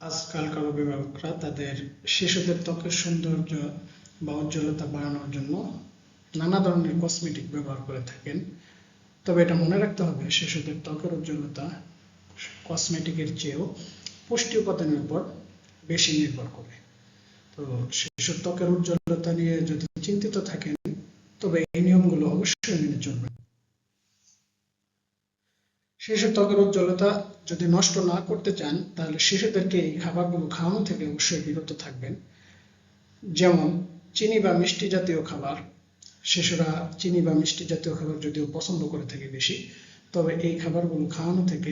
আজকালকার অভিভাবকরা তাদের শিশুদের ত্বকের সৌন্দর্য বা উজ্জ্বলতা বাড়ানোর জন্য নানা ধরনের কসমেটিক ব্যবহার করে থাকেন। তবে এটা মনে রাখতে হবে, শিশুদের ত্বকের উজ্জ্বলতা কসমেটিকের চেয়েও পুষ্টি উপাদানের উপর বেশি নির্ভর করে। তো শিশুর ত্বকের উজ্জ্বলতা নিয়ে যদি চিন্তিত থাকেন, তবে এই নিয়মগুলো অবশ্যই মেনে চলবেন শিশুর ত্বকের উজ্জ্বলতা যদি নষ্ট না করতে চান, তাহলে শিশুদেরকে এই খাবারগুলো খাওয়ানো থেকে অবশ্যই বিরত থাকবেন। যেমন চিনি বা মিষ্টি জাতীয় খাবার। শিশুরা চিনি বা মিষ্টি জাতীয় খাবার যদিও পছন্দ করে থাকে বেশি, তবে এই খাবারগুলো খাওয়ানো থেকে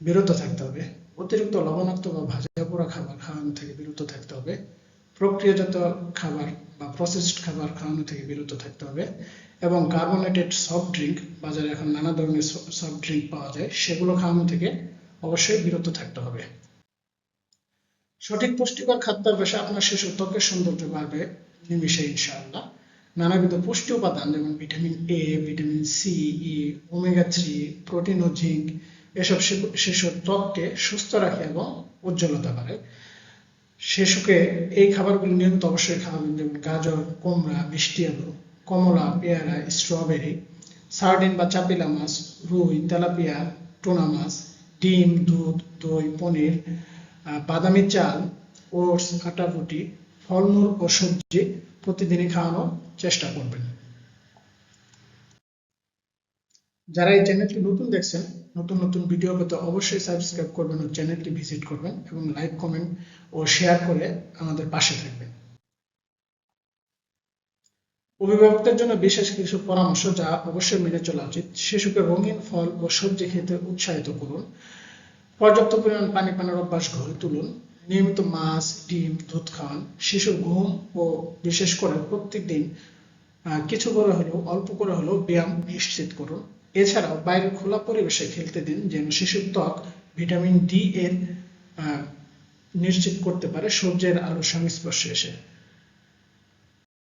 বিরত থাকতে হবে। অতিরিক্ত লবণাক্ত বা ভাজা পোড়া খাবার খাওয়ানো থেকে বিরত থাকতে হবে। প্রক্রিয়াজাত খাবার বা প্রসেসড খাবার খাওয়ানো থেকে বিরত থাকতে হবে এবং কার্বোনেটেড সফট ড্রিঙ্ক বাজারে এখন নানা ধরনের সফট ড্রিঙ্ক পাওয়া যায়, সেগুলো খাওয়ানো থেকে অবশ্যই বিরত থাকতে হবে। সঠিক পুষ্টিকর খাদ্যাভ্যাসে আপনার শিশুর ত্বকের সৌন্দর্য বাড়বে নিমিশে ইনশাআল্লাহ। নানাবিধ পুষ্টি উপাদান যেমন vitamin A vitamin C E omega three protein O zinc এসব শিশু- শিশুর ত্বককে সুস্থ রাখে এবং উজ্জ্বলতা বাড়ায়। শিশুকে এই খাবারগুলো নিয়মিত অবশ্যই খাওয়াবেন যেমন গাজর, কুমড়া, মিষ্টি আলু, কমলা, পেয়ারা, স্ট্রবেরি, সার্ডিন বা চাপিলা মাছ, রুই, তেলাপিয়া, টোনা মাছ, ডিম, দুধ, দই, পনির বাদামি চাল, ওটস আটা রুটি ফলমূল ও সবজি প্রতিদিনই খাওয়ানোর চেষ্টা করবেন। যারা এই চ্যানেলটি নতুন দেখছেন, নতুন নতুন ভিডিও পেতে অবশ্যই সাবস্ক্রাইব করবেন ও চ্যানেলটি ভিজিট করবেন এবং লাইক, কমেন্ট ও শেয়ার করে আমাদের পাশে থাকবেন। অভিভাবকদের জন্য বিশেষ কিছু পরামর্শ যা অবশ্যই মেনে চলা উচিত। শিশুকে রঙিন ফল ও সবজি খেতে উৎসাহিত করুন। পর্যাপ্ত পরিমাণ পানি পানের অভ্যাস গড়ে তুলুন। নিয়মিত মাছ, ডিম, দুধ খাওয়ান শিশুর ঘুম ও বিশেষ করে প্রত্যেক দিন কিছু করে হলেও, অল্প করে হলেও ব্যায়াম নিশ্চিত করুন। এছাড়াও বাইরে খোলা পরিবেশে খেলতে দিন যেন শিশুর ত্বক, ভিটামিন ডি এর নিশ্চিত করতে পারে। সূর্যের আলোর সংস্পর্শে এসে।